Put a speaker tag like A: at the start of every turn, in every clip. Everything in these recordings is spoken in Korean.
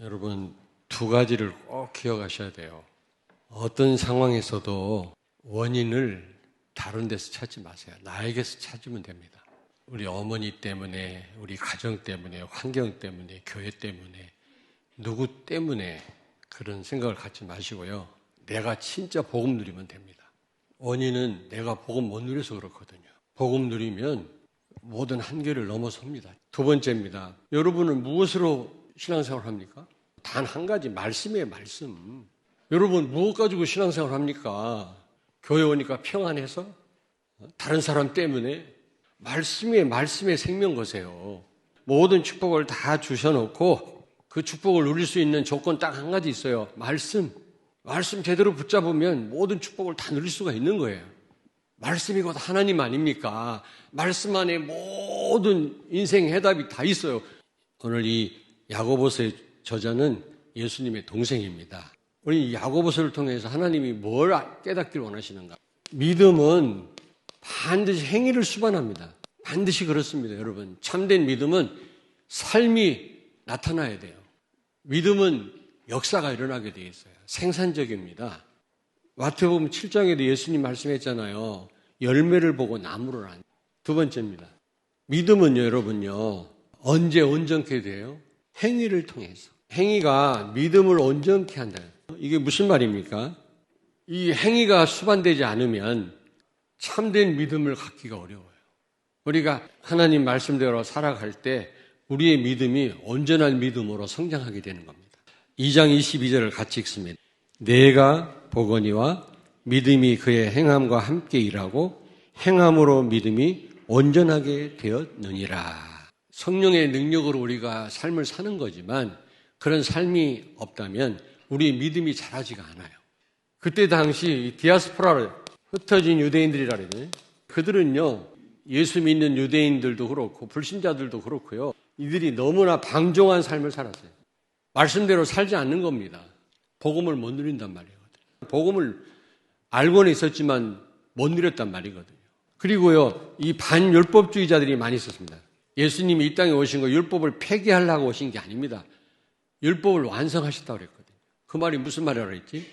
A: 여러분 두 가지를 꼭 기억하셔야 돼요. 어떤 상황에서도 원인을 다른 데서 찾지 마세요. 나에게서 찾으면 됩니다. 우리 어머니 때문에, 우리 가정 때문에, 환경 때문에, 교회 때문에, 누구 때문에 그런 생각을 갖지 마시고요. 내가 진짜 복음 누리면 됩니다. 원인은 내가 복음 못 누려서 그렇거든요. 복음 누리면 모든 한계를 넘어섭니다. 두 번째입니다. 여러분은 무엇으로 신앙생활 합니까? 단 한 가지 말씀이에요, 말씀. 여러분 무엇 가지고 신앙생활 합니까? 교회 오니까 평안해서? 다른 사람 때문에? 말씀에 말씀의 생명 거세요. 모든 축복을 다 주셔놓고 그 축복을 누릴 수 있는 조건 딱 한 가지 있어요. 말씀. 말씀 제대로 붙잡으면 모든 축복을 다 누릴 수가 있는 거예요. 말씀이 곧 하나님 아닙니까? 말씀 안에 모든 인생 해답이 다 있어요. 오늘 이 야고보서의 저자는 예수님의 동생입니다. 우리 야고보서를 통해서 하나님이 뭘 깨닫기를 원하시는가? 믿음은 반드시 행위를 수반합니다. 반드시 그렇습니다, 여러분. 참된 믿음은 삶이 나타나야 돼요. 믿음은 역사가 일어나게 되어 있어요. 생산적입니다. 마태복음 7장에도 예수님 말씀했잖아요. 열매를 보고 나무를 안. 두 번째입니다. 믿음은 여러분요. 언제 온전케 돼요? 행위를 통해서. 행위가 믿음을 온전케 한다. 이게 무슨 말입니까? 이 행위가 수반되지 않으면 참된 믿음을 갖기가 어려워요. 우리가 하나님 말씀대로 살아갈 때 우리의 믿음이 온전한 믿음으로 성장하게 되는 겁니다. 2장 22절을 같이 읽습니다. 내가 보거니와 믿음이 그의 행함과 함께 일하고 행함으로 믿음이 온전하게 되었느니라. 성령의 능력으로 우리가 삶을 사는 거지만 그런 삶이 없다면 우리 믿음이 자라지가 않아요. 그때 당시 디아스포라를 흩어진 유대인들이라 그러잖아요. 그들은요, 예수 믿는 유대인들도 그렇고, 불신자들도 그렇고요. 이들이 너무나 방종한 삶을 살았어요. 말씀대로 살지 않는 겁니다. 복음을 못 누린단 말이거든요. 복음을 알고는 있었지만 못 누렸단 말이거든요. 그리고요, 이 반율법주의자들이 많이 있었습니다. 예수님이 이 땅에 오신 거 율법을 폐기하려고 오신 게 아닙니다. 율법을 완성하셨다고 그랬거든요. 그 말이 무슨 말이라고 그랬지?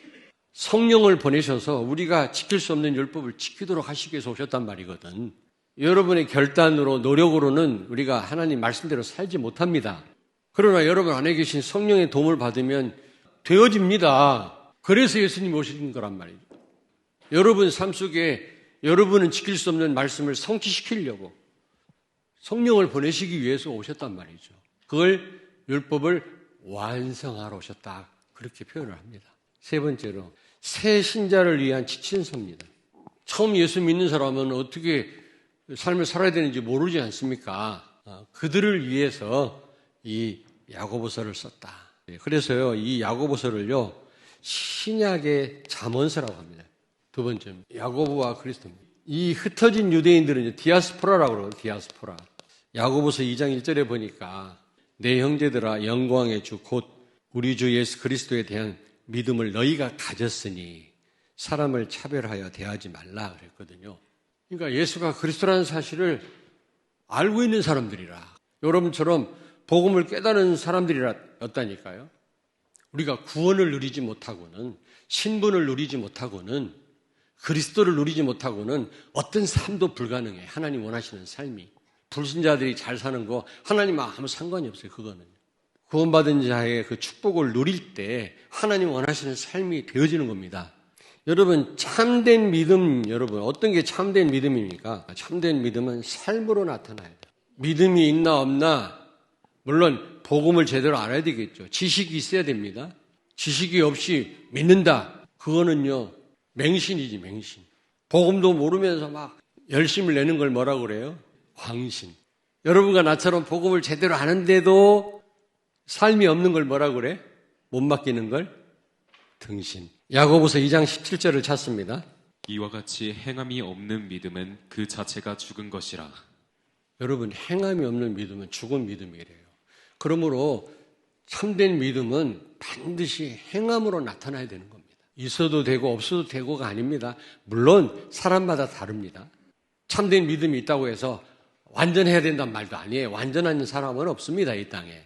A: 성령을 보내셔서 우리가 지킬 수 없는 율법을 지키도록 하시기 위해서 오셨단 말이거든. 여러분의 결단으로, 노력으로는 우리가 하나님 말씀대로 살지 못합니다. 그러나 여러분 안에 계신 성령의 도움을 받으면 되어집니다. 그래서 예수님 오신 거란 말이죠. 여러분 삶 속에 여러분은 지킬 수 없는 말씀을 성취시키려고 성령을 보내시기 위해서 오셨단 말이죠. 그걸 율법을 완성하러 오셨다. 그렇게 표현을 합니다. 세 번째로 새 신자를 위한 지친서입니다. 처음 예수 믿는 사람은 어떻게 삶을 살아야 되는지 모르지 않습니까? 아, 그들을 위해서 이 야고보서를 썼다. 그래서요, 이 야고보서를요, 신약의 잠언서라고 합니다. 두 번째, 야고보와 그리스도입니다. 이 흩어진 유대인들은 디아스포라라고 그러고 디아스포라. 야고보서 2장 1절에 보니까 내 형제들아 영광의 주 곧 우리 주 예수 그리스도에 대한 믿음을 너희가 가졌으니 사람을 차별하여 대하지 말라 그랬거든요. 그러니까 예수가 그리스도라는 사실을 알고 있는 사람들이라 여러분처럼 복음을 깨달은 사람들이었다니까요. 우리가 구원을 누리지 못하고는 신분을 누리지 못하고는 그리스도를 누리지 못하고는 어떤 삶도 불가능해. 하나님 원하시는 삶이. 불신자들이 잘 사는 거 하나님 아무 상관이 없어요. 그거는. 구원받은 자의 그 축복을 누릴 때 하나님 원하시는 삶이 되어지는 겁니다. 여러분, 참된 믿음, 여러분, 어떤 게 참된 믿음입니까? 참된 믿음은 삶으로 나타나야 돼요. 믿음이 있나 없나, 물론, 복음을 제대로 알아야 되겠죠. 지식이 있어야 됩니다. 지식이 없이 믿는다. 그거는요, 맹신이지, 맹신. 복음도 모르면서 막 열심을 내는 걸 뭐라고 그래요? 광신. 여러분과 나처럼 복음을 제대로 아는데도 삶이 없는 걸 뭐라고 그래? 못 맡기는 걸? 등신. 야고보서 2장 17절을 찾습니다.
B: 이와 같이 행함이 없는 믿음은 그 자체가 죽은 것이라.
A: 여러분, 행함이 없는 믿음은 죽은 믿음이래요. 그러므로 참된 믿음은 반드시 행함으로 나타나야 되는 겁니다. 있어도 되고 없어도 되고가 아닙니다. 물론 사람마다 다릅니다. 참된 믿음이 있다고 해서 완전해야 된다는 말도 아니에요. 완전한 사람은 없습니다, 이 땅에.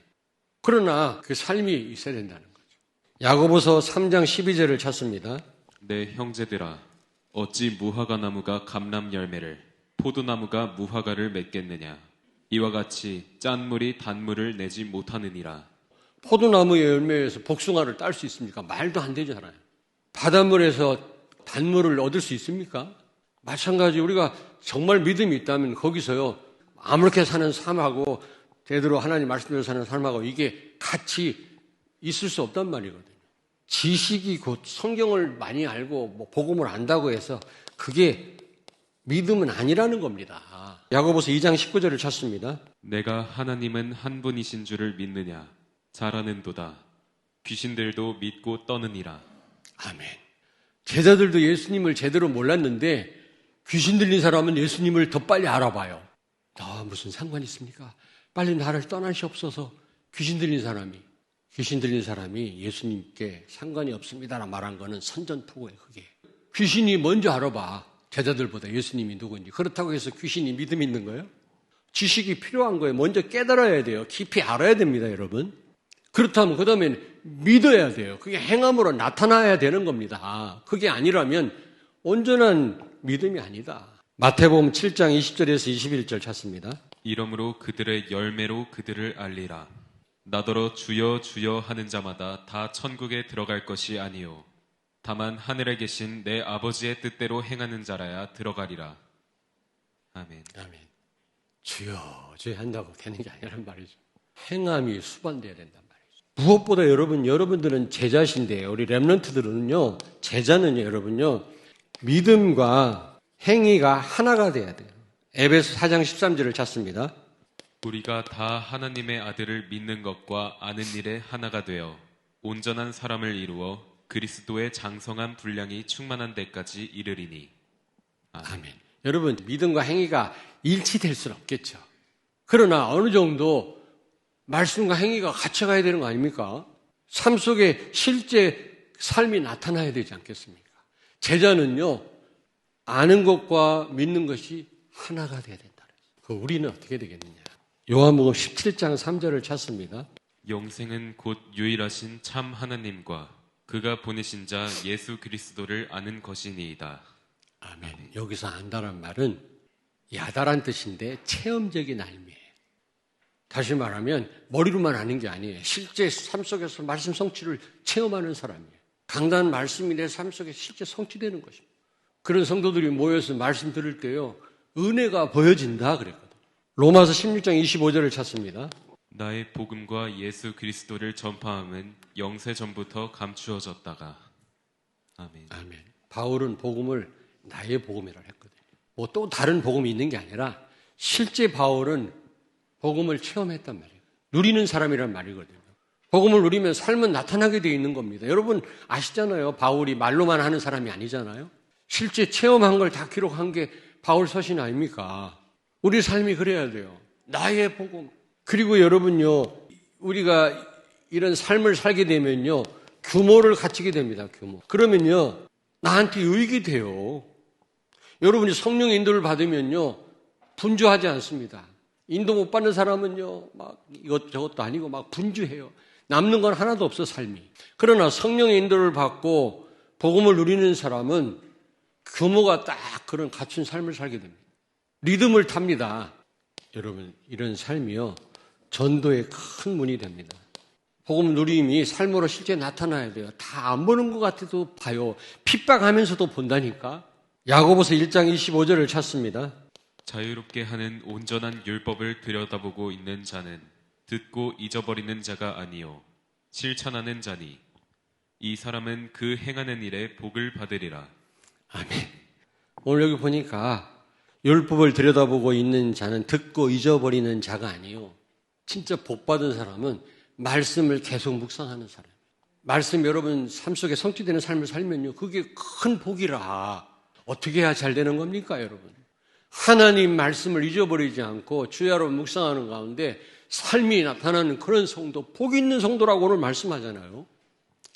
A: 그러나 그 삶이 있어야 된다는 거죠. 야고보서 3장 12절을 찾습니다.
B: 내 형제들아 어찌 무화과 나무가 감람 열매를 포도나무가 무화과를 맺겠느냐 이와 같이 짠물이 단물을 내지 못하느니라
A: 포도나무의 열매에서 복숭아를 딸 수 있습니까? 말도 안 되잖아요. 바닷물에서 단물을 얻을 수 있습니까? 마찬가지 우리가 정말 믿음이 있다면 거기서요 아무렇게 사는 삶하고 제대로 하나님 말씀대로 사는 삶하고 이게 같이 있을 수 없단 말이거든요. 지식이 곧 성경을 많이 알고 뭐 복음을 안다고 해서 그게 믿음은 아니라는 겁니다. 야고보서 2장 19절을 찾습니다.
B: 내가 하나님은 한 분이신 줄을 믿느냐 잘하는도다 귀신들도 믿고 떠느니라
A: 아멘. 제자들도 예수님을 제대로 몰랐는데 귀신 들린 사람은 예수님을 더 빨리 알아봐요. 아, 무슨 상관이 있습니까? 빨리 나를 떠나시옵소서. 귀신 들린 사람이. 귀신 들린 사람이 예수님께 상관이 없습니다라 말한 거는 선전포고예요, 그게. 귀신이 먼저 알아봐. 제자들보다 예수님이 누구인지. 그렇다고 해서 귀신이 믿음 있는 거예요? 지식이 필요한 거예요. 먼저 깨달아야 돼요. 깊이 알아야 됩니다, 여러분. 그렇다면 그 다음에 믿어야 돼요. 그게 행함으로 나타나야 되는 겁니다. 그게 아니라면 온전한 믿음이 아니다. 마태복음 7장 20절에서 21절 찾습니다.
B: 이러므로 그들의 열매로 그들을 알리라 나더러 주여 주여 하는 자마다 다 천국에 들어갈 것이 아니요 다만 하늘에 계신 내 아버지의 뜻대로 행하는 자라야 들어가리라 아멘
A: 아멘. 주여 주여 한다고 되는 게 아니란 말이죠. 행함이 수반돼야 된단 말이죠. 무엇보다 여러분 여러분들은 제자신데요. 우리 렘넌트들은요. 제자는요, 여러분요. 믿음과 행위가 하나가 돼야 돼요. 에베소 4장 13절을 찾습니다.
B: 우리가 다 하나님의 아들을 믿는 것과 아는 일에 하나가 되어 온전한 사람을 이루어 그리스도의 장성한 분량이 충만한 데까지 이르리니
A: 아멘. 여러분, 믿음과 행위가 일치될 수는 없겠죠. 그러나 어느 정도 말씀과 행위가 같이 가야 되는 거 아닙니까? 삶 속에 실제 삶이 나타나야 되지 않겠습니까? 제자는요, 아는 것과 믿는 것이 하나가 돼야 된다. 그 우리는 어떻게 되겠느냐? 요한복음 17장 3절을 찾습니다.
B: 영생은 곧 유일하신 참 하나님과 그가 보내신 자 예수 그리스도를 아는 것이니이다.
A: 아멘. 여기서 안다란 말은 야다란 뜻인데 체험적인 알미예요. 다시 말하면 머리로만 아는 게 아니에요. 실제 삶 속에서 말씀 성취를 체험하는 사람이에요. 강단 말씀이 내 삶 속에 실제 성취되는 것입니다. 그런 성도들이 모여서 말씀 들을 때요. 은혜가 보여진다 그랬거든. 로마서 16장 25절을 찾습니다.
B: 나의 복음과 예수 그리스도를 전파함은 영세 전부터 감추어졌다가 아멘.
A: 아멘. 바울은 복음을 나의 복음이라 했거든요. 뭐 또 다른 복음이 있는 게 아니라 실제 바울은 복음을 체험했단 말이에요. 누리는 사람이란 말이거든요. 복음을 누리면 삶은 나타나게 되어 있는 겁니다. 여러분 아시잖아요. 바울이 말로만 하는 사람이 아니잖아요. 실제 체험한 걸 다 기록한 게 바울 서신 아닙니까? 우리 삶이 그래야 돼요. 나의 복음. 그리고 여러분요, 우리가 이런 삶을 살게 되면요, 규모를 갖추게 됩니다, 규모. 그러면요, 나한테 유익이 돼요. 여러분이 성령 인도를 받으면요, 분주하지 않습니다. 인도 못 받는 사람은요, 막 이것저것도 아니고 막 분주해요. 남는 건 하나도 없어, 삶이. 그러나 성령의 인도를 받고 복음을 누리는 사람은 규모가 딱 그런 갖춘 삶을 살게 됩니다. 리듬을 탑니다. 여러분, 이런 삶이요, 전도의 큰 문이 됩니다. 복음 누림이 삶으로 실제 나타나야 돼요. 다 안 보는 것 같아도 봐요. 핍박하면서도 본다니까. 야고보서 1장 25절을 찾습니다.
B: 자유롭게 하는 온전한 율법을 들여다보고 있는 자는 듣고 잊어버리는 자가 아니요 실천하는 자니 이 사람은 그 행하는 일에 복을 받으리라.
A: 아멘. 오늘 여기 보니까 율법을 들여다보고 있는 자는 듣고 잊어버리는 자가 아니요. 진짜 복 받은 사람은 말씀을 계속 묵상하는 사람. 말씀 여러분 삶 속에 성취되는 삶을 살면요. 그게 큰 복이라. 어떻게 해야 잘 되는 겁니까, 여러분? 하나님 말씀을 잊어버리지 않고 주야로 묵상하는 가운데 삶이 나타나는 그런 성도, 복 있는 성도라고 오늘 말씀하잖아요.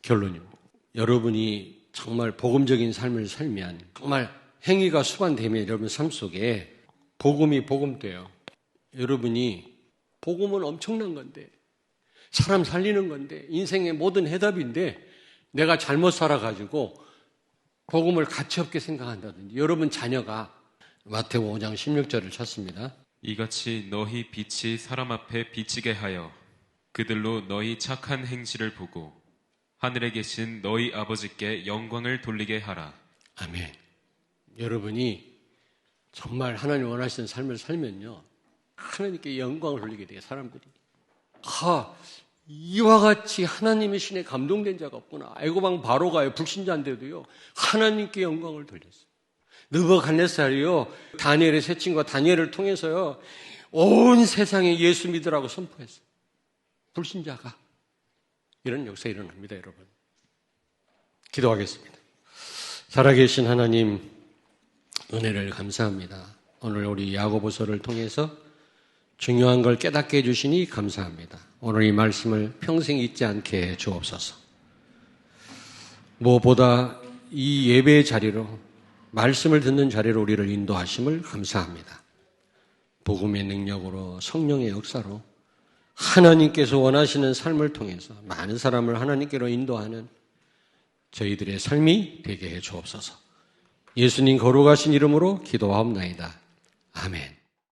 A: 결론입니다. 여러분이 정말 복음적인 삶을 살면 정말 행위가 수반되면 여러분 삶 속에 복음이 복음돼요. 여러분이 복음은 엄청난 건데 사람 살리는 건데 인생의 모든 해답인데 내가 잘못 살아가지고 복음을 가치 없게 생각한다든지 여러분 자녀가 마태오 5장 16절을 찾습니다.
B: 이같이 너희 빛이 사람 앞에 비치게 하여 그들로 너희 착한 행실을 보고 하늘에 계신 너희 아버지께 영광을 돌리게 하라.
A: 아멘. 여러분이 정말 하나님 원하시는 삶을 살면요. 하나님께 영광을 돌리게 돼요, 사람들이. 아, 이와 같이 하나님의 신에 감동된 자가 없구나. 애고방 바로가요, 불신자인데도요. 하나님께 영광을 돌렸어요. 느부갓네살이요. 다니엘의 세 친구가 다니엘을 통해서요. 온 세상에 예수 믿으라고 선포했어요. 불신자가. 이런 역사 일어납니다, 여러분. 기도하겠습니다. 살아계신 하나님, 은혜를 감사합니다. 오늘 우리 야고보서를 통해서 중요한 걸 깨닫게 해주시니 감사합니다. 오늘 이 말씀을 평생 잊지 않게 해 주옵소서. 무엇보다 이 예배의 자리로 말씀을 듣는 자리로 우리를 인도하심을 감사합니다. 복음의 능력으로 성령의 역사로 하나님께서 원하시는 삶을 통해서 많은 사람을 하나님께로 인도하는 저희들의 삶이 되게 해 주옵소서. 예수님 거룩하신 이름으로 기도하옵나이다. 아멘.